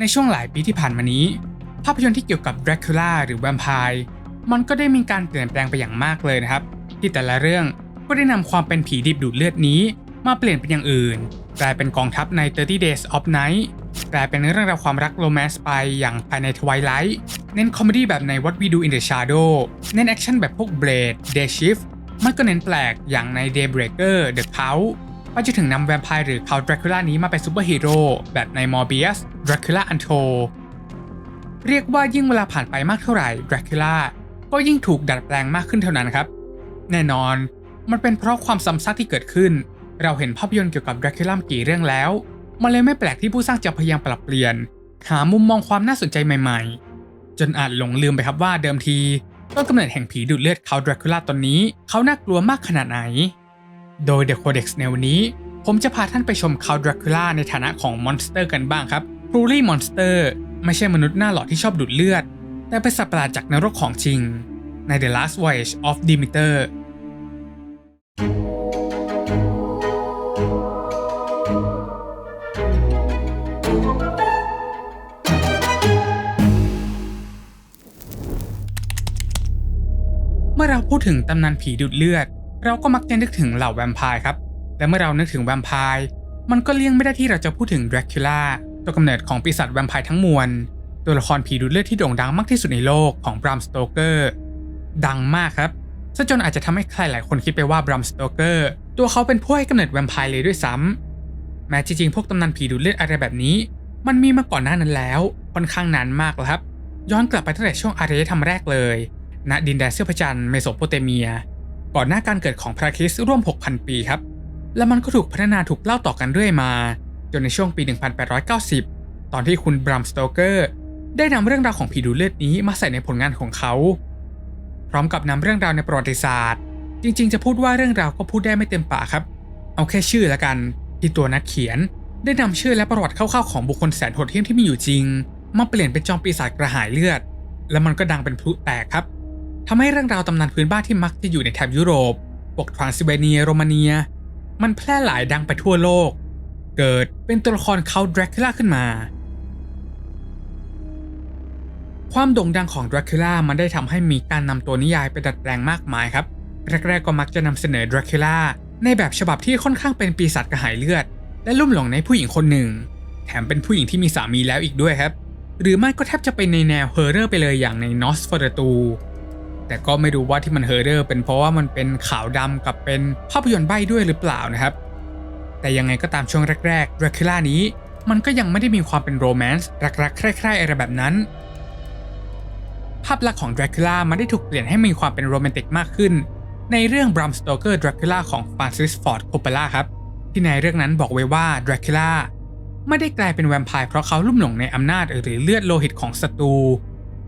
ในช่วงหลายปีที่ผ่านมานี้ ภาพยนตร์ที่เกี่ยวกับ Dracula หรือแวมไพร์มันก็ได้มีการเปลี่ยนแปลงไปอย่างมากเลยนะครับ ที่แต่ละเรื่องก็ได้นำความเป็นผีดิบดูดเลือดนี้ มาเปลี่ยนเป็นอย่างอื่น กลายเป็นกองทัพใน 30 Days of Night กลายเป็นเรื่องราวความรักโรแมนต์ไปอย่างภายใน Twilight เน้นคอมเมดี้แบบใน What We Do in the Shadow เน้นแอคชั่นแบบพวก Blade Day Shift มันก็เน้นแปลกอย่างใน Daybreaker The Cult ไปจนถึงนำแวมไพร์หรือคาดร a คูล่านี้มาเป็นซูเปอร์ฮีโร่แบบใน Morbius Dracula Untold เรียกว่ายิ่งเวลาผ่านไปมากเท่าไหร่ Dracula ก็ยิ่งถูกดัดแปลงมากขึ้นเท่านั้นครับ แน่นอนมันเป็นเพราะความซ้ำซากที่เกิดขึ้น เราเห็นภาพยนตร์เกี่ยวกับ Dracula มากี่เรื่องแล้ว มันเลยไม่แปลกที่ผู้สร้างจะพยายามปรับเปลี่ยน หามุมมองความน่าสนใจใหม่ๆ จนอาจหลงลืมไปครับว่าเดิมทีต้นกำเนิดแห่งผีดูดเลือดเขาดราคูล่าตนนี้ เขาน่ากลัวมากขนาดไหน โดย The Codex ในวันนี้ ผมจะพาท่านไปชมเขาดราคูล่าในฐานะของมอนสเตอร์กันบ้างครับ Truly Monster ไม่ใช่มนุษย์หน้าหล่อที่ชอบดูดเลือด แต่เป็นสัตว์ประหลาดจากนรกของจริง ใน The Last Voyage of Demeter เมื่อเราพูดถึงตำนานผีดูดเลือด เราก็มักจะนึกถึงเหล่าแวมไพร์ครับ และเมื่อเรานึกถึงแวมไพร์มันก็เลี่ยงไม่ได้ที่เราจะพูดถึงดรากูล่าตัวกำเนิดของปีศาจแวมไพร์ทั้งมวลตัวละครผีดูดเลือดที่โด่งดังมากที่สุดในโลกของบรามสโตเกอร์ดังมากครับซะจนอาจจะทำให้ใครหลายคนคิดไปว่าบรามสโตเกอร์ตัวเขาเป็นผู้ให้กำเนิดแวมไพร์เลยด้วยซ้ำแม้จริงๆพวกตำนานผีดูดเลือดอะไรแบบนี้ มันมีมาก่อนหน้านั้นแล้วค่อนข้างนานมากแล้วครับ ย้อนกลับไปตั้งแต่ช่วงอารยธรรมแรกเลย ณดินแดนเสื้อพระจันทร์เมโสโปเตเมีย ก่อนหน้าการเกิดของพระคริสต์ร่วม 6,000 ปีครับ และมันก็ถูกพัฒนาถูกเล่าต่อกันเรื่อยมา จนในช่วงปี 1890 ตอนที่คุณบรัมสโตเกอร์ ได้นำเรื่องราวของผีดูดเลือดนี้มาใส่ในผลงานของเขา พร้อมกับนำเรื่องราวในประวัติศาสตร์ จริงๆ จะพูดว่าเรื่องราวก็พูดได้ไม่เต็มปากครับ เอาแค่ชื่อละกัน ที่ตัวนักเขียน ได้นำชื่อและประวัติคร่าวๆของบุคคลแสนโหดเหี้ยมที่มีอยู่จริงมาเปลี่ยนเป็นจอมปีศาจกระหายเลือด และมันก็ดังเป็นพลุแตกครับ ทำให้เรื่องราวตำนานพื้นบ้านที่มักจะอยู่ในแถบยุโรปพวกทรานซิลเวเนีย โรมาเนีย มันแพร่หลายดังไปทั่วโลก เกิดเป็นตัวละครเขาดรากูล่าขึ้นมา ความโด่งดังของดรากูล่ามันได้ทำให้มีการนำตัวนิยายไปดัดแปลงมากมายครับแรกๆก็มักจะนำเสนอดรากูล่าในแบบฉบับที่ค่อนข้างเป็นปีศาจกระหายเลือด และลุ่มหลงในผู้หญิงคนหนึ่ง แถมเป็นผู้หญิงที่มีสามีแล้วอีกด้วยครับ หรือไม่ก็แทบจะเป็นในแนวเฮอร์เรอร์ไปเลยอย่างในนอสฟอร์ตู แต่ก็ไม่รู้ว่าที่มันเฮอร์เรอร์เป็นเพราะว่ามันเป็นขาวดำกับเป็นภาพยนตร์ใบ้ด้วยหรือเปล่านะครับ แต่ยังไงก็ตามช่วงแรกๆดราคูล่านี้ มันก็ยังไม่ได้มีความเป็นโรแมนต์รักๆใคร่ๆอะไรแบบนั้น ภาพลักษณ์ของดราคูล่ามันได้ถูกเปลี่ยนให้มีความเป็นโรแมนติกมากขึ้น ในเรื่อง Bram Stoker Dracula ของ Francis Ford Coppola ครับที่ในเรื่องนั้นบอกไว้ว่าดราคูล่าไม่ได้กลายเป็นแวมไพร์เพราะเขาลุ่มหลงในอำนาจหรือเลือดโลหิตของศัตรู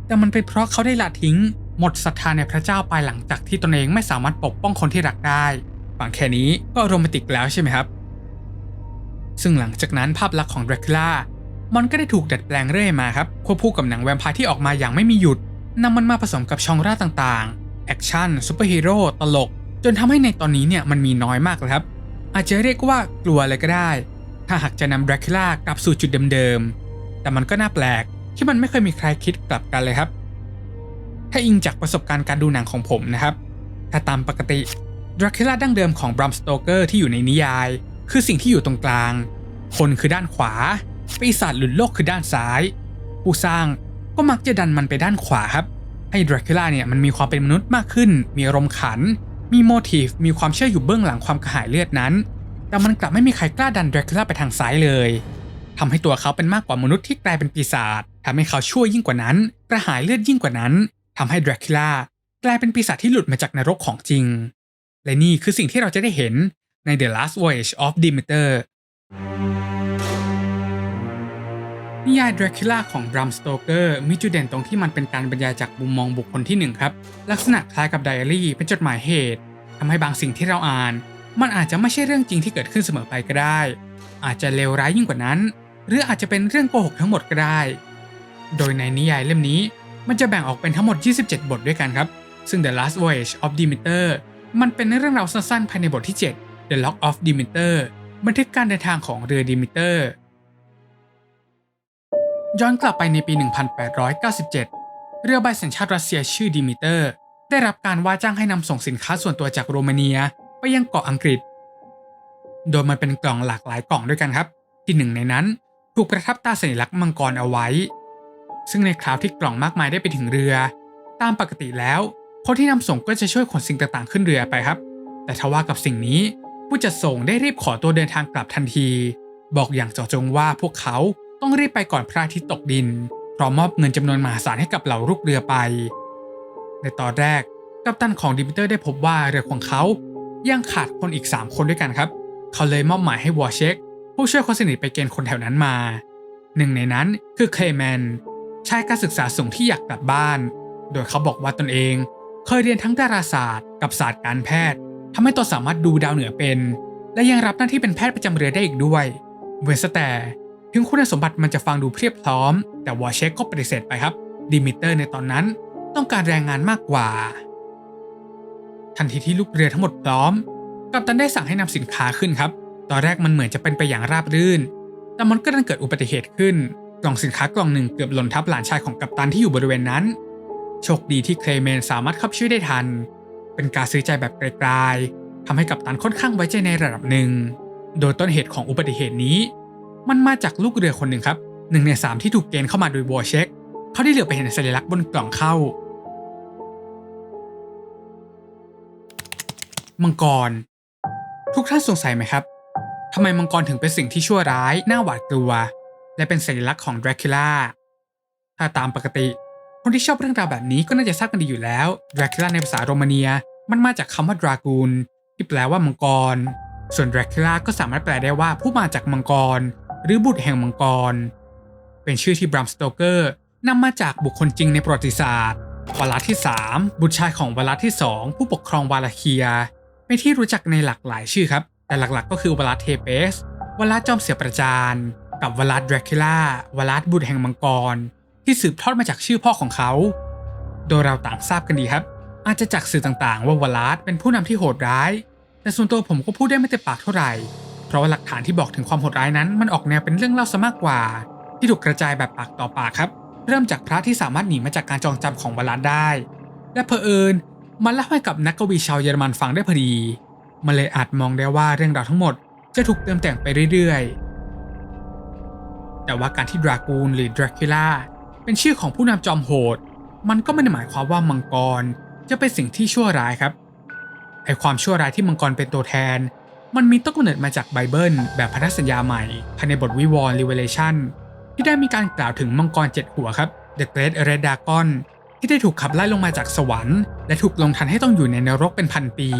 แต่มันเป็นเพราะเขาได้ละทิ้ง หมดศรัทธาในพระเจ้าไปหลังจากที่ตนเองไม่สามารถปกป้องคนที่รักได้ฟังแค่นี้ก็โรแมนติกแล้วใช่ไหมครับ ซึ่งหลังจากนั้นภาพลักษณ์ของดราคูล่ามันก็ได้ถูกดัดแปลงเรื่อยมาครับควบคู่กับหนังแวมไพร์ที่ออกมาอย่างไม่มีหยุดนำมันมาผสมกับชองร่าต่างๆ แอคชั่นซูเปอร์ฮีโร่ตลก จนทำให้ในตอนนี้เนี่ยมันมีน้อยมากเลยครับ อาจจะเรียกว่ากลัวเลยก็ได้ ถ้าหากจะนำดราคูล่ากลับสู่จุดเดิมๆแต่มันก็น่าแปลกที่มันไม่เคยมีใครคิดกลับกันเลยครับ ถ้าอิงจากประสบการณ์การดูหนังของผมนะครับ ถ้าตามปกติดราคูล่าดั้งเดิมของบรัมสโตเกอร์ที่อยู่ในนิยาย คือสิ่งที่อยู่ตรงกลาง คนคือด้านขวา ปีศาจหลุดโลกคือด้านซ้าย ผู้สร้างก็มักจะดันมันไปด้านขวาครับ ให้ดราคูล่าเนี่ยมันมีความเป็นมนุษย์มากขึ้น มีอารมณ์ขัน มีโมทีฟ มีความเชื่ออยู่เบื้องหลังความกระหายเลือดนั้น แต่มันกลับไม่มีใครกล้าดันดราคูล่าไปทางซ้ายเลยทำให้ตัวเขาเป็นมากกว่ามนุษย์ที่กลายเป็นปีศาจทำให้เขาชั่วยิ่งกว่านั้น กระหายเลือดยิ่งกว่านั้น ทำให้ดราคูล่ากลายเป็นปีศาจที่หลุดมาจากนรกของจริง และนี่คือสิ่งที่เราจะได้เห็นใน The Last Voyage of Demeter นิยาย Dracula ของ Bram Stoker มีจุดเด่นตรงที่มันเป็นการบรรยายจากมุมมองบุคคลที่หนึ่งครับ ลักษณะคล้ายกับไดอารี่เป็นจดหมายเหตุทำให้บางสิ่งที่เราอ่าน มันอาจจะไม่ใช่เรื่องจริงที่เกิดขึ้นเสมอไปก็ได้ อาจจะเลวร้ายยิ่งกว่านั้น หรืออาจจะเป็นเรื่องโกหกทั้งหมดก็ได้ โดยในนิยายเล่มนี้ มันจะแบ่งออกเป็นทั้งหมด 27 บทด้วยกันครับ ซึ่ง The Last Voyage of Demeter มันเป็นเรื่องราวสั้นๆ ภายในบทที่ 7 The Log of Demeter บันทึกการเดินทางของเรือ Demeter ย้อนกลับไปในปี 1897 เรือใบสัญชาติรัสเซียชื่อดิมิเตอร์ ได้รับการว่าจ้างให้นำส่งสินค้าส่วนตัวจากโรมาเนียไปยังเกาะอังกฤษ โดยมันเป็นกล่องหลากหลายกล่องด้วยกันครับ ที่หนึ่งในนั้นถูกประทับตาสัญลักษณ์มังกรเอาไว้ ซึ่งในคราวที่กล่องมากมายได้ไปถึงเรือ ตามปกติแล้วคนที่นำส่งก็จะช่วยขนสิ่งต่างๆขึ้นเรือไปครับ แต่ทว่ากับสิ่งนี้ผู้จัดส่งได้รีบขอตัวเดินทางกลับทันที บอกอย่างเจาะจงว่าพวกเขาต้องรีบไปก่อนพระอาทิตย์ตกดินพร้อมมอบเงินจำนวนมหาศาลให้กับเหล่าลูกเรือไป ในตอนแรกกัปตันของดิมิเตอร์ได้พบว่าเรือของเขายังขาดคนอีก 3 คนด้วยกันครับ เขาเลยมอบหมายให้วอร์เช็คผู้ช่วยคนสนิทไปเกณฑ์คนแถวนั้นมา หนึ่งในนั้นคือเคลแมน ชายการศึกษาสูงที่อยากกลับบ้าน โดยเขาบอกว่าตนเอง เคยเรียนทั้งดาราศาสตร์ กับศาสตร์การแพทย์ทำให้ตัวสามารถดูดาวเหนือเป็น และยังรับหน้าที่เป็นแพทย์ประจำเรือได้อีกด้วยเวนสแต่ถึงคุณสมบัติมันจะฟังดูเพียบพร้อม แต่วอเชคก็ปฏิเสธไปครับ ดิมิเตอร์ในตอนนั้นต้องการแรงงานมากกว่า ทันทีที่ลูกเรือทั้งหมดพร้อม กัปตันได้สั่งให้นำสินค้าขึ้นครับ ตอนแรกมันเหมือนจะเป็นไปอย่างราบรื่น แต่มันก็ดันเกิดอุบัติเหตุขึ้น กล่องสินค้ากล่องหนึ่งเกือบหล่นทับหลานชายของกัปตันที่อยู่บริเวณนั้น โชคดีที่เคลเมนสามารถเข้าช่วยได้ทัน เป็นการซื้อใจแบบไกลๆทำให้กัปตันค่อนข้างไว้ใจในระดับหนึ่ง โดยต้นเหตุของอุบัติเหตุนี้ มันมาจากลูกเรือคนหนึ่งครับหนึ่งในสามที่ถูกเกณฑ์เข้ามาโดยวอเช็คเขาได้เหลือไปเห็นสัญลักษณ์บนกล่องเข้า มังกร ทุกท่านสงสัยไหมครับทำไมมังกรถึงเป็นสิ่งที่ชั่วร้ายน่าหวาดกลัว และเป็นสัญลักษณ์ของดรากูล่าถ้าตามปกติ คนที่ชอบเรื่องราวแบบนี้ก็น่าจะทราบกันดีอยู่แล้วดรากูล่าในภาษาโรมาเนีย มันมาจากคำว่าดรากูลที่แปลว่ามังกร ส่วนดรากูล่าก็สามารถแปลได้ว่าผู้มาจากมังกร หรือบุตรแห่งมังกร เป็นชื่อที่บรัมสโตเกอร์นำมาจากบุคคลจริงในประวัติศาสตร์วาลัสที่ 3 บุตรชายของวาลัสที่ 2 ผู้ปกครองวาลาเคียเป็นที่รู้จักในหลากหลายชื่อครับ แต่หลักๆ ก็คือวาลัสเทเปสวาลัสจอมเสียประจาน กับวาลัสดรคิล่าวลัสบุตรแห่งมังกร ที่สืบทอดมาจากชื่อพ่อของเขา โดยเราต่างทราบกันดีครับ อาจจะจากสื่อต่างๆ ว่าวลัสเป็นผู้นำที่โหดร้าย แต่ส่วนตัวผมก็พูดได้ไม่เต็มปากเท่าไหร่ เพราะว่าหลักฐานที่บอกถึงความโหดร้ายนั้น มันออกแนวเป็นเรื่องเล่าซะมากกว่า ที่ถูกกระจายแบบปากต่อปากครับ เริ่มจากพระที่สามารถหนีมาจากการจองจำของวลัสได้ และเพอเอิญมันเล่าให้กับนักกวีชาวเยอรมันฟังได้พอดีมันเลยอาจมองได้ว่าเรื่องราวทั้งหมดจะถูกเติมแต่งไปเรื่อยๆ แต่ว่าการที่ดรากูลหรือดราคิล่าเป็นชื่อของผู้นำจอมโหด มันก็ไม่ได้หมายความว่ามังกรจะเป็นสิ่งที่ชั่วร้ายครับไอความชั่วร้ายที่มังกรเป็นตัวแทน มันมีต้นกำเนิดมาจากไบเบิล แบบพันธสัญญาใหม่ภายในบทวิวรณ์ Revelation ที่ได้มีการกล่าวถึงมังกรเจ็ดหัวครับ The Great Red Dragon ที่ได้ถูกขับไล่ลงมาจากสวรรค์ และถูกลงทันให้ต้องอยู่ในนรกเป็นพันปี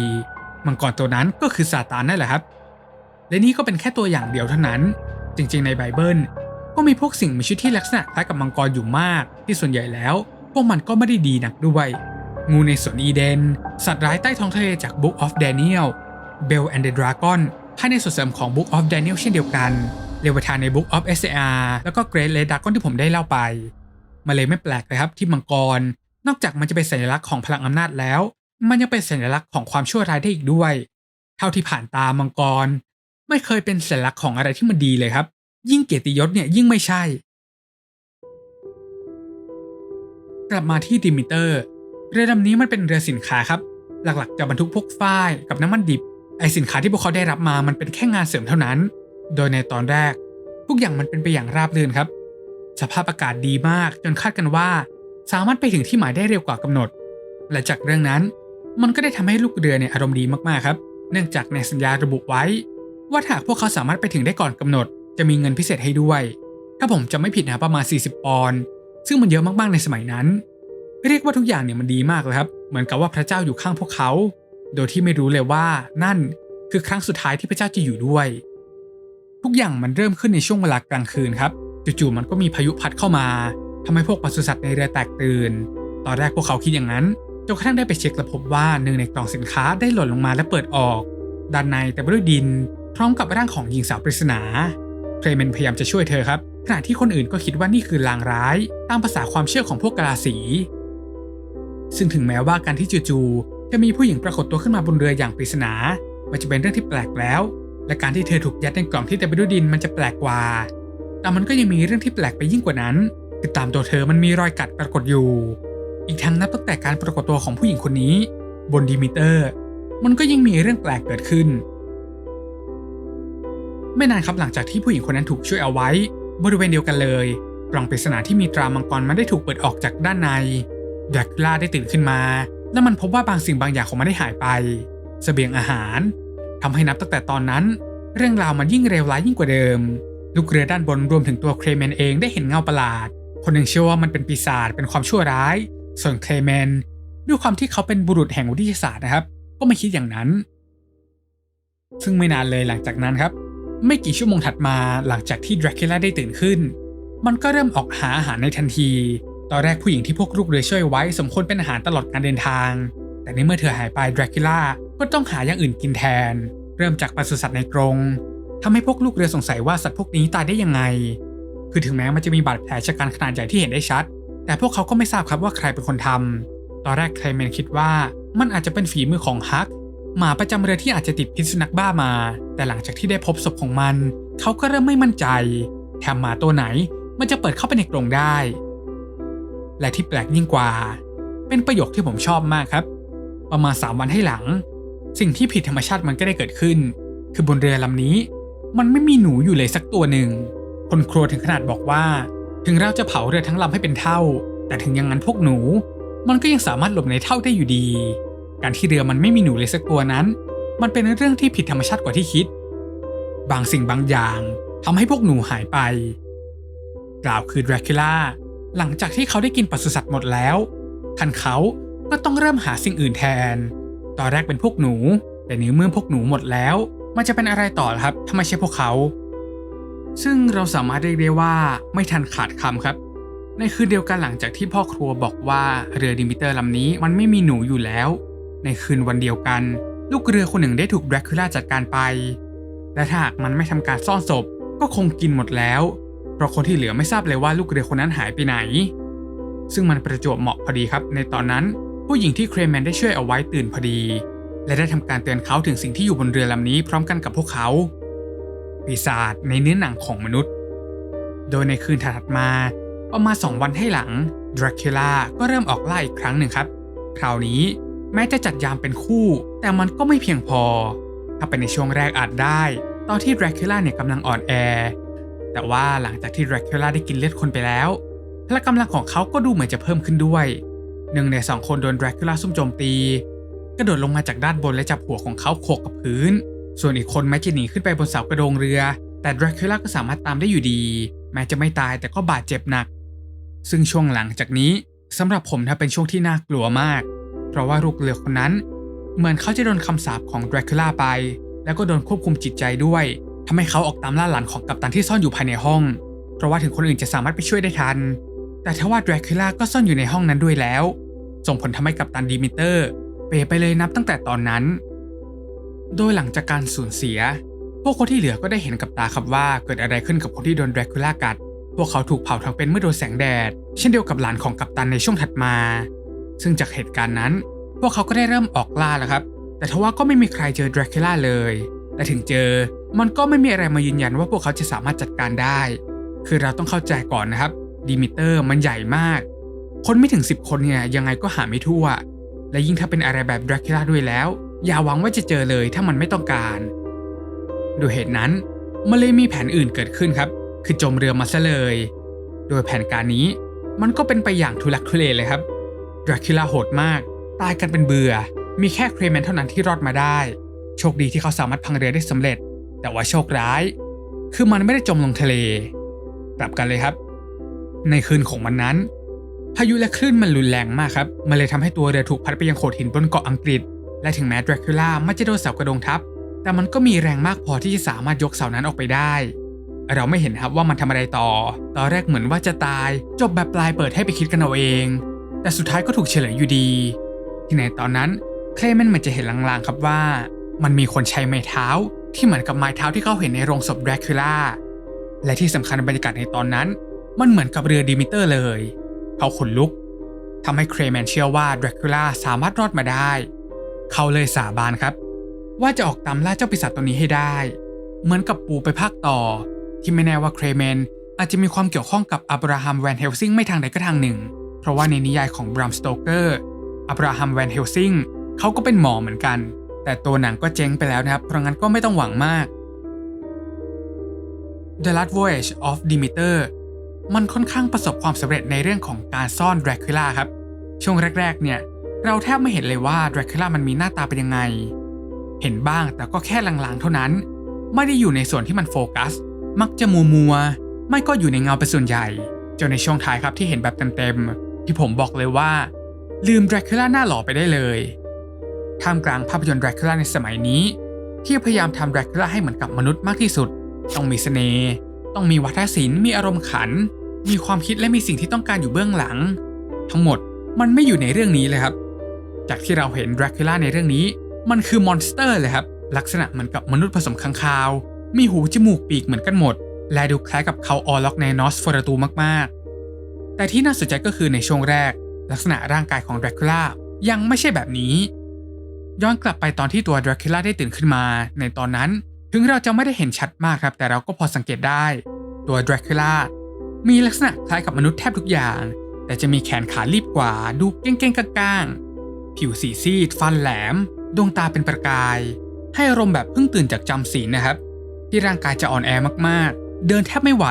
มังกรตัวนั้นก็คือซาตานนั่นแหละครับ และนี่ก็เป็นแค่ตัวอย่างเดียวเท่านั้น จริงๆ ในไบเบิล ก็มีพวกสิ่งมีชีวิตที่ลักษณะคล้ายกับมังกรอยู่มาก ที่ส่วนใหญ่แล้ว พวกมันก็ไม่ได้ดีนักด้วย งูในสวนอีเดน สัตว์ร้ายใต้ท้องทะเลจาก Book of Daniel Bell and the Dragon ภายในส่วนเสริมของ Book of Daniel เช่นเดียวกันเรวทานใน Book of SAR แล้วก็ Great Red Dragon ที่ผมได้เล่าไปมาเลยไม่แปลกเลยครับที่มังกร นอกจากมันจะเป็นสัญลักษณ์ของพลังอำนาจแล้ว มันยังเป็นสัญลักษณ์ของความชั่วร้ายได้อีกด้วย เท่าที่ผ่านตามังกร ไม่เคยเป็นสัญลักษณ์ของอะไรที่มันดีเลยครับ ยิ่งเกียรติยศเนี่ยยิ่งไม่ใช่ กลับมาที่ดิมิเตอร์ เรือลำนี้มันเป็นเรือสินค้าครับ หลักๆ จะบรรทุกพวกฝ้ายกับน้ำมันดิบ ไอสินค้าที่พวกเขาได้รับมามันเป็นแค่งานเสริมเท่านั้น โดยในตอนแรก ทุกอย่างมันเป็นไปอย่างราบรื่นครับ สภาพอากาศดีมากจนคาดกันว่า สามารถไปถึงที่หมายได้เร็วกว่ากำหนด และจากเรื่องนั้นมันก็ได้ทำให้ลูกเรือเนี่ยอารมณ์ดีมากๆครับ เนื่องจากในสัญญาระบุไว้ ว่าหากพวกเขาสามารถไปถึงได้ก่อนกำหนด จะมีเงินพิเศษให้ด้วย ถ้าผมจำไม่ผิดนะประมาณ 40 ปอนด์ซึ่งมันเยอะมากๆในสมัยนั้น เรียกว่าทุกอย่างเนี่ยมันดีมากเลยครับ เหมือนกับว่าพระเจ้าอยู่ข้างพวกเขา โดยที่ไม่รู้เลยว่านั่นคือครั้งสุดท้ายที่พระเจ้าจะอยู่ด้วย ทุกอย่างมันเริ่มขึ้นในช่วงเวลากลางคืนครับจู่ๆมันก็มีพายุพัดเข้ามาทำให้พวกปศุสัตว์ในเรือแตกตื่น ตอนแรกพวกเขาคิดอย่างนั้นจนกระทั่งได้ไปเช็คและพบว่าหนึ่งในกล่องสินค้าได้หล่นลงมาและเปิดออก ด้านในแต่ไปด้วยดิน พร้อมกับร่างของหญิงสาวปริศนา เคลเมนพยายามจะช่วยเธอครับ ขณะที่คนอื่นก็คิดว่านี่คือลางร้าย ตามภาษาความเชื่อของพวกกาลาสี ซึ่งถึงแม้ว่าการที่จู่ๆจะมีผู้หญิงปรากฏตัวขึ้นมาบนเรืออย่างปริศนา มันจะเป็นเรื่องที่แปลกแล้ว และการที่เธอถูกยัดในกล่องที่เต็มไปด้วยดินมันจะแปลกกว่า แต่มันก็ยังมีเรื่องที่แปลกไปยิ่งกว่านั้น คือตามตัวเธอมันมีรอยกัดปรากฏอยู่ อีกทั้งนับตั้งแต่การปรากฏตัวของผู้หญิงคนนี้ บนดิมิเตอร์ มันก็ยังมีเรื่องแปลกเกิดขึ้น ไม่นานครับหลังจากที่ผู้หญิงคนนั้นถูกช่วยเอาไว้ บริเวณเดียวกันเลย กล่องปริศนาที่มีตรามังกรมันได้ถูกเปิดออกจากด้านในดกล่าได้ตื่นขึ้นมา และมันพบว่าบางสิ่งบางอย่างของมันได้หายไปเสบียงอาหารทำให้นับตั้งแต่ตอนนั้น เรื่องราวมันยิ่งเลวร้ายยิ่งกว่าเดิม ลูกเรือด้านบนรวมถึงตัวเคลเมนเองได้เห็นเงาประหลาด คนหนึ่งเชื่อว่ามันเป็นปีศาจเป็นความชั่วร้าย ส่วนเคลเมนด้วยความที่เขาเป็นบุรุษแห่งวิทยาศาสตร์นะครับ ก็ไม่คิดอย่างนั้น ซึ่งไม่นานเลยหลังจากนั้นครับ ไม่กี่ชั่วโมงถัดมาหลังจากที่ดรากูล่าได้ตื่นขึ้น มันก็เริ่มออกหาอาหารในทันที ตอนแรกผู้หญิงที่พวกลูกเรือช่วยไว้สมควรเป็นอาหารตลอดการเดินทาง แต่ในเมื่อเธอหายไปดรากูล่าก็ต้องหาอย่างอื่นกินแทน เริ่มจากปศุสัตว์ในกรงทำให้พวกลูกเรือสงสัยว่าสัตว์พวกนี้ตายได้ยังไง คือถึงแม้มันจะมีบาดแผลชะกันขนาดใหญ่ที่เห็นได้ชัด แต่พวกเขาก็ไม่ทราบครับว่าใครเป็นคนทำตอนแรกไคลเมนคิดว่ามันอาจจะเป็นฝีมือของฮัก หมาประจำเรือที่อาจจะติดพิษสุนัขบ้ามา แต่หลังจากที่ได้พบศพของมัน เขาก็เริ่มไม่มั่นใจแถมหมาตัวไหนมันจะเปิดเข้าไปในกรงได้ และที่แปลกยิ่งกว่า เป็นประโยคที่ผมชอบมากครับ ประมาณ 3 วันให้หลัง สิ่งที่ผิดธรรมชาติมันก็ได้เกิดขึ้น คือบนเรือลำนี้ มันไม่มีหนูอยู่เลยสักตัวหนึ่ง คนครัวถึงขนาดบอกว่า ถึงเราจะเผาเรือทั้งลำให้เป็นเท่า แต่ถึงอย่างนั้นพวกหนู มันก็ยังสามารถหลบในเท่าได้อยู่ดี การที่เรือมันไม่มีหนูเลยสักตัวนั้น มันเป็นเรื่องที่ผิดธรรมชาติกว่าที่คิด บางสิ่งบางอย่างทำให้พวกหนูหายไป กล่าวคือดรากูล่าหลังจากที่เขาได้กินปศุสัตว์หมดแล้วท่านเขาก็ต้องเริ่มหาสิ่งอื่นแทน ตอนแรกเป็นพวกหนู แต่ในเมื่อพวกหนูหมดแล้ว มันจะเป็นอะไรต่อครับถ้าไม่ใช่พวกเขา ซึ่งเราสามารถเรียกได้ว่าไม่ทันขาดคำครับ ในคืนเดียวกันหลังจากที่พ่อครัวบอกว่าเรือดิมิเตอร์ลำนี้มันไม่มีหนูอยู่แล้ว ในคืนวันเดียวกัน ลูกเรือคนหนึ่งได้ถูกแดรคูล่าจัดการไป และถ้าหากมันไม่ทำการซ่อนศพก็คงกินหมดแล้ว เพราะคนที่เหลือไม่ทราบเลยว่าลูกเรือคนนั้นหายไปไหน ซึ่งมันประจวบเหมาะพอดีครับ ในตอนนั้นผู้หญิงที่เครแมนได้ช่วยเอาไว้ตื่นพอดี และได้ทำการเตือนเขาถึงสิ่งที่อยู่บนเรือลำนี้พร้อมกันกับพวกเขา ปีศาจในเนื้อหนังของมนุษย์ โดยในคืนถัดมาประมาณสองวันให้หลังดรากูล่าก็เริ่มออกล่าอีกครั้งหนึ่งครับ คราวนี้ แม้จะจัดยามเป็นคู่ แต่มันก็ไม่เพียงพอ ถ้าเป็นในช่วงแรกอาจได้ ตอนที่ดรากูล่าเนี่ยกำลังอ่อนแอ แต่ว่าหลังจากที่ดรากูล่าได้กินเลือดคนไปแล้ว พละกำลังของเขาก็ดูเหมือนจะเพิ่มขึ้นด้วย หนึ่งในสองคนโดนดรากูล่าซุ่มโจมตี กระโดดลงมาจากด้านบนและจับหัวของเขาโขกกับพื้น ส่วนอีกคนแม้จะหนีขึ้นไปบนเสากระโดงเรือ แต่ดรากูล่าก็สามารถตามได้อยู่ดี แม้จะไม่ตายแต่ก็บาดเจ็บหนัก ซึ่งช่วงหลังจากนี้สำหรับผมถ้าเป็นช่วงที่น่ากลัวมาก เพราะว่าลูกเรือคนนั้น เหมือนเขาจะโดนคำสาปของดรากูล่าไป แล้วก็โดนควบคุมจิตใจด้วยทำให้เขาออกตามล่าหลานของกัปตันที่ซ่อนอยู่ภายในห้อง เพราะว่าถึงคนอื่นจะสามารถไปช่วยได้ทัน แต่ทว่าดรากูล่าก็ซ่อนอยู่ในห้องนั้นด้วยแล้ว ส่งผลทำให้กัปตันดีมิเตอร์ เปไปเลยนับตั้งแต่ตอนนั้น โดยหลังจากการสูญเสีย พวกคนที่เหลือก็ได้เห็นกับตาครับว่าเกิดอะไรขึ้นกับคนที่โดนดรากูล่ากัด พวกเขาถูกเผาทั้งเป็นเมื่อโดนแสงแดด เช่นเดียวกับหลานของกัปตันในช่วงถัดมา ซึ่งจากเหตุการณ์นั้น พวกเขาก็ได้เริ่มออกล่าแล้วครับ แต่ทว่าก็ไม่มีใครเจอดรากูล่าเลย และถึงเจอ มันก็ไม่มีอะไรมายืนยันว่าพวกเขาจะสามารถจัดการได้ คือเราต้องเข้าใจก่อนนะครับดีมิเตอร์มันใหญ่มาก คนไม่ถึง 10 คนเนี่ยยังไงก็หาไม่ทั่ว และยิ่งถ้าเป็นอะไรแบบดรากูล่าด้วยแล้ว อย่าหวังว่าจะเจอเลยถ้ามันไม่ต้องการด้วยเหตุนั้นมันเลยมีแผนอื่นเกิดขึ้นครับ คือจมเรือมาซะเลย โดยแผนการนี้มันก็เป็นไปอย่างทุลักทุเลเลยครับ ดรากูล่าโหดมาก ตายกันเป็นเบื่อ มีแค่เครแมนเท่านั้นที่รอดมาได้ โชคดีที่เขาสามารถพังเรือได้สำเร็จ แต่ว่าโชคร้าย คือมันไม่ได้จมลงทะเล กลับกันเลยครับ ในคืนของวันนั้น พายุและคลื่นมันรุนแรงมากครับมันเลยทำให้ตัวเรือถูกพัดไปยังโขดหินบนเกาะอังกฤษ และถึงแม้ดรากูล่าไม่จะโดนเสากระโดงทับ แต่มันก็มีแรงมากพอที่จะสามารถยกเสานั้นออกไปได้เราไม่เห็นครับว่ามันทำอะไรต่อ ตอนแรกเหมือนว่าจะตาย จบแบบปลายเปิดให้ไปคิดกันเอาเอง แต่สุดท้ายก็ถูกเฉลยอยู่ดี ที่ในตอนนั้นเคลเมนเหมือนจะเห็นลางๆครับว่า มันมีคนใช้ไม้เท้าที่เหมือนกับไม้เท้าที่เขาเห็นในโรงศพแดรากูล่าและที่สำคัญบรรยากาศในตอนนั้น มันเหมือนกับเรือดิมิเตอร์เลย เขาขนลุกทำให้เครแมนเชื่อว่าแดรากูล่าสามารถรอดมาได้ เขาเลยสาบานครับ ว่าจะออกตามล่าเจ้าปีศาจตัวนี้ให้ได้ เหมือนกับปูไปภาคต่อ ที่ไม่แน่ว่าเครแมนอาจจะมีความเกี่ยวข้องกับอับราฮัมแวนเฮลซิงไม่ทางใดก็ทางหนึ่ง ราะว่าในนิยายของบรามสโตเกอร์อับราฮัมแวนเฮลซิงเขาก็เป็นหมอเหมือนกัน แต่ตัวหนังก็เจ๊งไปแล้วนะครับ เพราะงั้นก็ไม่ต้องหวังมาก The Last Voyage of Demeter มันค่อนข้างประสบความสำเร็จในเรื่องของการซ่อนดรากูล่าครับ ช่วงแรก ๆ เนี่ย เราแทบไม่เห็นเลยว่าดรากูล่ามันมีหน้าตาเป็นยังไง เห็นบ้างแต่ก็แค่ลางๆ เท่านั้น ไม่ได้อยู่ในส่วนที่มันโฟกัส มักจะมัวมัวๆไม่ก็อยู่ในเงาเป็นส่วนใหญ่จนในช่วงท้ายครับที่เห็นแบบเต็มๆ ที่ผมบอกเลยว่า ลืมดรากูล่าหน้าหล่อไปได้เลยท่ามกลางภาพยนตร์ดรากูล่าในสมัยนี้ ที่พยายามทำดรากูล่าให้เหมือนกับมนุษย์มากที่สุด ต้องมีเสน่ห์ต้องมีวัฒนศิลป์มีอารมณ์ขัน มีความคิดและมีสิ่งที่ต้องการอยู่เบื้องหลัง ทั้งหมดมันไม่อยู่ในเรื่องนี้เลยครับ จากที่เราเห็นดรากูล่าในเรื่องนี้ มันคือมอนสเตอร์เลยครับลักษณะเหมือนกับมนุษย์ผสมค้างคาว มีหูจมูกปีกเหมือนกันหมด และดูคล้ายกับเขาออล็อกในนอสฟอร์ตูมาก แต่ที่น่าสนใจก็คือในช่วงแรก ลักษณะร่างกายของดรากูล่ายังไม่ใช่แบบนี้ ย้อนกลับไปตอนที่ตัวดรากูล่าได้ตื่นขึ้นมา ในตอนนั้นถึงเราจะไม่ได้เห็นชัดมากครับ แต่เราก็พอสังเกตได้ ตัวดรากูล่ามีลักษณะคล้ายกับมนุษย์แทบทุกอย่าง แต่จะมีแขนขาลีบกว่า ดูเก้งๆก้างๆผิวสีซีด ฟันแหลม ดวงตาเป็นประกาย ให้อารมณ์แบบเพิ่งตื่นจากจำศีลนะครับ ที่ร่างกายจะอ่อนแอมากๆ เดินแทบไม่ไหว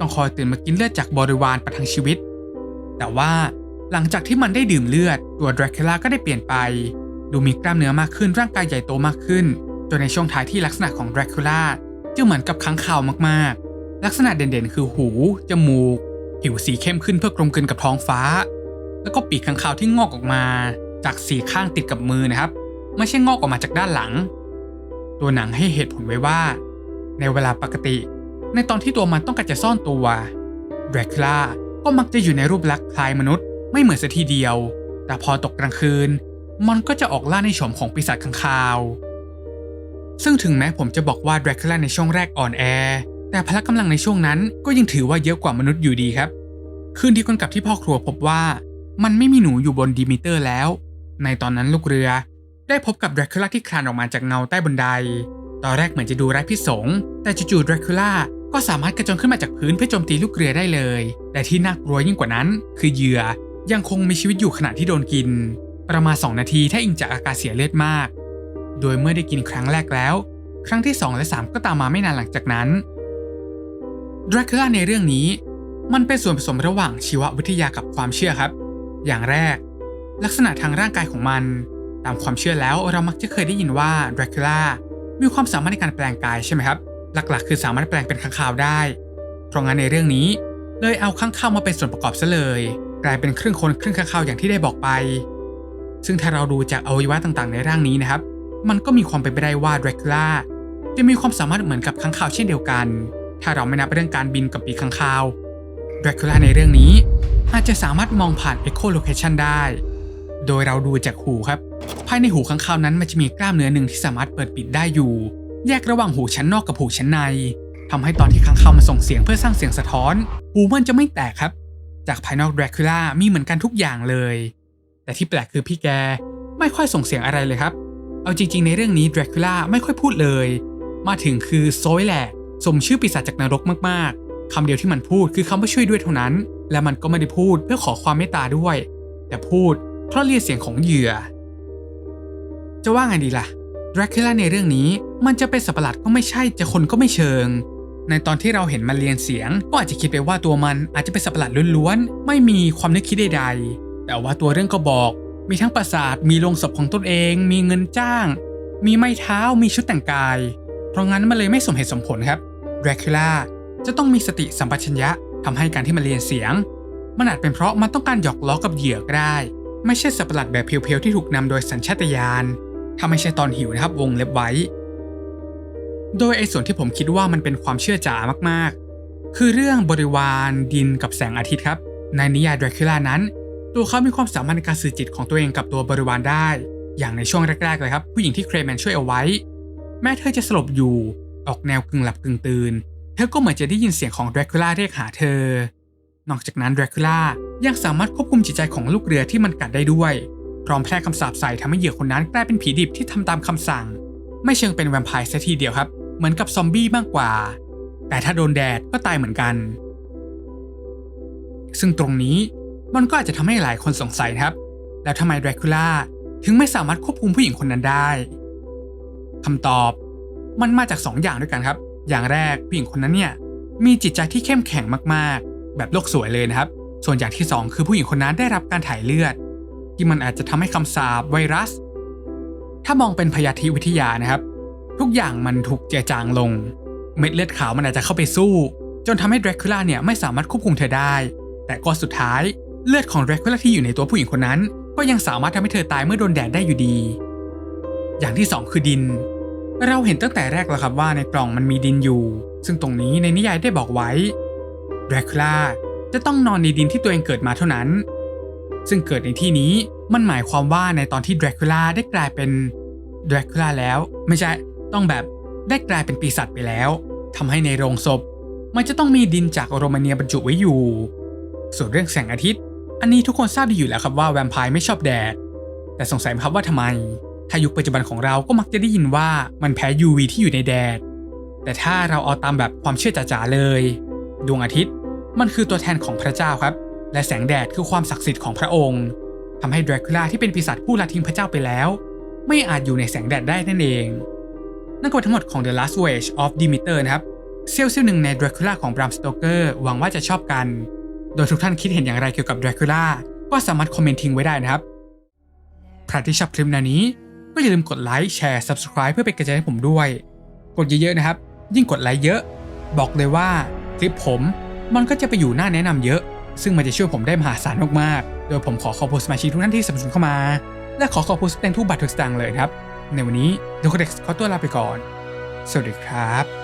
ต้องคอยตื่นมากินเลือดจากบริวารประทังชีวิต แต่ว่าหลังจากที่มันได้ดื่มเลือดตัวดรากูล่าก็ได้เปลี่ยนไป ดูมีกล้ามเนื้อมากขึ้นร่างกายใหญ่โตมากขึ้น จนในช่วงท้ายที่ลักษณะของดรากูล่าจะเหมือนกับค้างคาวมากๆ ลักษณะเด่นๆ คือหู จมูก ผิวสีเข้มขึ้นเพื่อกลมกลืนกับท้องฟ้า แล้วก็ปีกค้างคาวที่งอกออกมา จากสีข้างติดกับมือนะครับ ไม่ใช่งอกออกมาจากด้านหลัง ตัวหนังให้เหตุผลไว้ว่า ในเวลาปกติ ในตอนที่ตัวมันต้องการจะซ่อนตัวดรกูล่าก็มักจะอยู่ในรูปลักษณ์คล้ายมนุษย์ไม่เหมือนสัทีเดียว แต่พอตกกลางคืน มันก็จะออกล่าในโฉมของปีศาจข้างคาว ซึ่งถึงแม้ผมจะบอกว่าดรกูล่าในช่วงแรกอ่อนแอ แต่พละกำลังในช่วงนั้นก็ยังถือว่าเยอะกว่ามนุษย์อยู่ดีครับ คืนที่คนกลับที่พ่อครัวพบว่า มันไม่มีหนูอยู่บนดิมิเตอร์แล้ว ในตอนนั้นลูกเรือได้พบกับดรกูล่าที่คลานออกมาจากเงาใต้บันได ตอนแรกเหมือนจะดูไร้พิษสงแต่จู่ๆดรกูล่า ก็สามารถกระโจนขึ้นมาจากพื้นเพื่อโจมตีลูกเรือได้เลย แต่ที่น่ากลัวยิ่งกว่านั้น คือเหยื่อยังคงมีชีวิตอยู่ขณะที่โดนกิน ประมาณ 2 นาทีถ้าอิงจากอาการเสียเลือดมาก โดยเมื่อได้กินครั้งแรกแล้ว ครั้งที่ 2 และ 3 ก็ตามมาไม่นานหลังจากนั้นดรากูล่าในเรื่องนี้ มันเป็นส่วนผสมระหว่างชีววิทยากับความเชื่อครับ อย่างแรก ลักษณะทางร่างกายของมัน ตามความเชื่อแล้วเรามักจะเคยได้ยินว่าดรากูล่ามีความสามารถในการแปลงกายใช่ไหมครับ หลักๆ คือสามารถแปลงเป็นค้างคาวได้ เพราะงั้นในเรื่องนี้ เลยเอาค้างคาวมาเป็นส่วนประกอบซะเลย กลายเป็นครึ่งคนครึ่งค้างคาวอย่างที่ได้บอกไป ซึ่งถ้าเราดูจากอวัยวะต่างๆ ในร่างนี้นะครับ มันก็มีความเป็นไปได้ว่าดรากูล่าจะมีความสามารถเหมือนกับค้างคาวเช่นเดียวกัน ถ้าเราไม่นับเรื่องการบินกับปีกค้างคาวดรากูล่าในเรื่องนี้อาจจะสามารถมองผ่าน echolocation ได้ โดยเราดูจากหูครับ ภายในหูค้างคาวนั้นมันจะมีกล้ามเนื้อหนึ่งที่สามารถเปิดปิดได้อยู่ แยกระหว่างหูชั้นนอกกับหูชั้นในทำให้ตอนที่ค้างคาวมาส่งเสียงเพื่อสร้างเสียงสะท้อน หูมันจะไม่แตกครับ จากภายนอกแดรากูล่ามีเหมือนกันทุกอย่างเลย แต่ที่แปลกคือพี่แกไม่ค่อยส่งเสียงอะไรเลยครับ เอาจริง ๆ ในเรื่องนี้แดรากูล่าไม่ค่อยพูดเลย มาถึงคือโซยแหลกสมชื่อปีศาจจากนรกมากๆคำเดียวที่มันพูดคือคำว่าช่วยด้วยเท่านั้น และมันก็ไม่ได้พูดเพื่อขอความเมตตาด้วย แต่พูดเพราะเรียกเสียงของเหยื่อ จะว่าไงดีล่ะ ดรากูล่าในเรื่องนี้มันจะเป็นสัตว์ประหลาดก็ไม่ใช่จะคนก็ไม่เชิง ในตอนที่เราเห็นมันเรียนเสียง ก็อาจจะคิดไปว่าตัวมันอาจจะเป็นสัตว์ประหลาดล้วนๆ ไม่มีความนึกคิดใดๆ แต่ว่าตัวเรื่องก็บอก มีทั้งปราสาทมีโรงศพของตนเอง มีเงินจ้าง มีไม้เท้ามีชุดแต่งกาย เพราะงั้นมันเลยไม่สมเหตุสมผลครับดรากูล่าจะต้องมีสติสัมปชัญญะทำให้การที่มันเรียนเสียง มันอาจเป็นเพราะมันต้องการหยอกล้อกับเหยื่อก็ได้ ไม่ใช่สัตว์ประหลาดแบบเพียวๆที่ถูกนำโดยสัญชาตญาณ ถ้าไม่ใช่ตอนหิวนะครับวงเล็บไว้ โดยไอ้ส่วนที่ผมคิดว่ามันเป็นความเชื่อจ๋ามากๆ คือเรื่องบริวารดินกับแสงอาทิตย์ครับ ในนิยายดรากูล่านั้น ตัวเขามีความสามารถในการสื่อจิตของตัวเองกับตัวบริวารได้ อย่างในช่วงแรกๆเลยครับ ผู้หญิงที่เครแมนช่วยเอาไว้ แม้เธอจะสลบอยู่ออกแนวกึ่งหลับกึ่งตื่น เธอก็เหมือนจะได้ยินเสียงของดรากูล่าเรียกหาเธอ นอกจากนั้นดรากูล่ายังสามารถควบคุมจิตใจของลูกเรือที่มันกัดได้ด้วย ร้อมแพร่คำสาปใส่ทำให้เหยื่อคนนั้นกลายเป็นผีดิบที่ทำตามคำสั่ง ไม่เชิงเป็นแวมไพร์ซะทีเดียวครับ เหมือนกับซอมบี้มากกว่า แต่ถ้าโดนแดดก็ตายเหมือนกัน ซึ่งตรงนี้มันก็อาจจะทำให้หลายคนสงสัยครับ แล้วทำไมแดรคูล่าถึงไม่สามารถควบคุมผู้หญิงคนนั้นได้คำตอบมันมาจาก 2 อย่างด้วยกันครับ อย่างแรกผู้หญิงคนนั้นเนี่ยมีจิตใจที่เข้มแข็งมากๆ แบบโลกสวยเลยนะครับ ส่วนอย่างที่ 2 คือผู้หญิงคนนั้นได้รับการถ่ายเลือด ที่มันอาจจะทำให้คำสาปไวรัส ถ้ามองเป็นพยาธิวิทยานะครับ ทุกอย่างมันถูกเจือจางลง เม็ดเลือดขาวมันอาจจะเข้าไปสู้ จนทำให้แดรคูล่าเนี่ยไม่สามารถควบคุมเธอได้ แต่ก็สุดท้ายเลือดของแดรคูล่าที่อยู่ในตัวผู้หญิงคนนั้น ก็ยังสามารถทำให้เธอตายเมื่อโดนแดดได้อยู่ดี อย่างที่ 2 คือดิน เราเห็นตั้งแต่แรกแล้วครับว่าในกล่องมันมีดินอยู่ ซึ่งตรงนี้ในนิยายได้บอกไว้แดรคูล่าจะต้องนอนในดินที่ตัวเองเกิดมาเท่านั้น ซึ่งเกิดในที่นี้มันหมายความว่าในตอนที่แดรคูล่าได้กลายเป็นแดรคูล่าแล้ว ไม่ใช่ต้องแบบได้กลายเป็นปีศาจไปแล้วทำให้ในโรงศพ มันจะต้องมีดินจากโรมาเนียบรรจุไว้อยู่ ส่วนเรื่องแสงอาทิตย์ อันนี้ทุกคนทราบดีอยู่แล้วครับว่าแวมไพร์ไม่ชอบแดด แต่สงสัยไหมครับว่าทำไม ถ้ายุคปัจจุบันของเราก็มักจะได้ยินว่ามันแพ้ UV ที่อยู่ในแดด แต่ถ้าเราเอาตามแบบความเชื่อจ๋าๆเลย ดวงอาทิตย์ มันคือตัวแทนของพระเจ้าครับ และแสงแดดคือความศักดิ์สิทธิ์ของพระองค์ทำให้แดรคูล่าที่เป็นปีศาจผู้ละทิ้งพระเจ้าไปแล้ว ไม่อาจอยู่ในแสงแดดได้นั่นเอง นั่นก็ทั้งหมดของ The Last Voyage of Demeter นะครับเซี่ยวเซี่ยวหนึ่งใน Dracula ของ Bram Stoker หวังว่าจะชอบกัน โดยทุกท่านคิดเห็นอย่างไรเกี่ยวกับ Dracula ก็สามารถคอมเมนต์ทิ้งไว้ได้นะครับใครที่ชอบคลิปแนวนี้ก็อย่าลืมกดไลค์แชร์ Subscribe เพื่อเป็นกำลังใจให้ผมด้วย กดเยอะๆนะครับ ยิ่งกดไลค์เยอะ บอกเลยว่าคลิปผมมันก็จะไปอยู่หน้าแนะนำเยอะ ซึ่งมันจะช่วยผมได้มหาศาลมากๆ โดยผมขอขอบคุณสมาชิกทุกท่านที่สนับสนุนเข้ามา และขอขอบคุณสเตนทุกบัตรทุกสตางค์เลยครับ ในวันนี้ดูคเด็กขอตัวลาไปก่อน สวัสดีครับ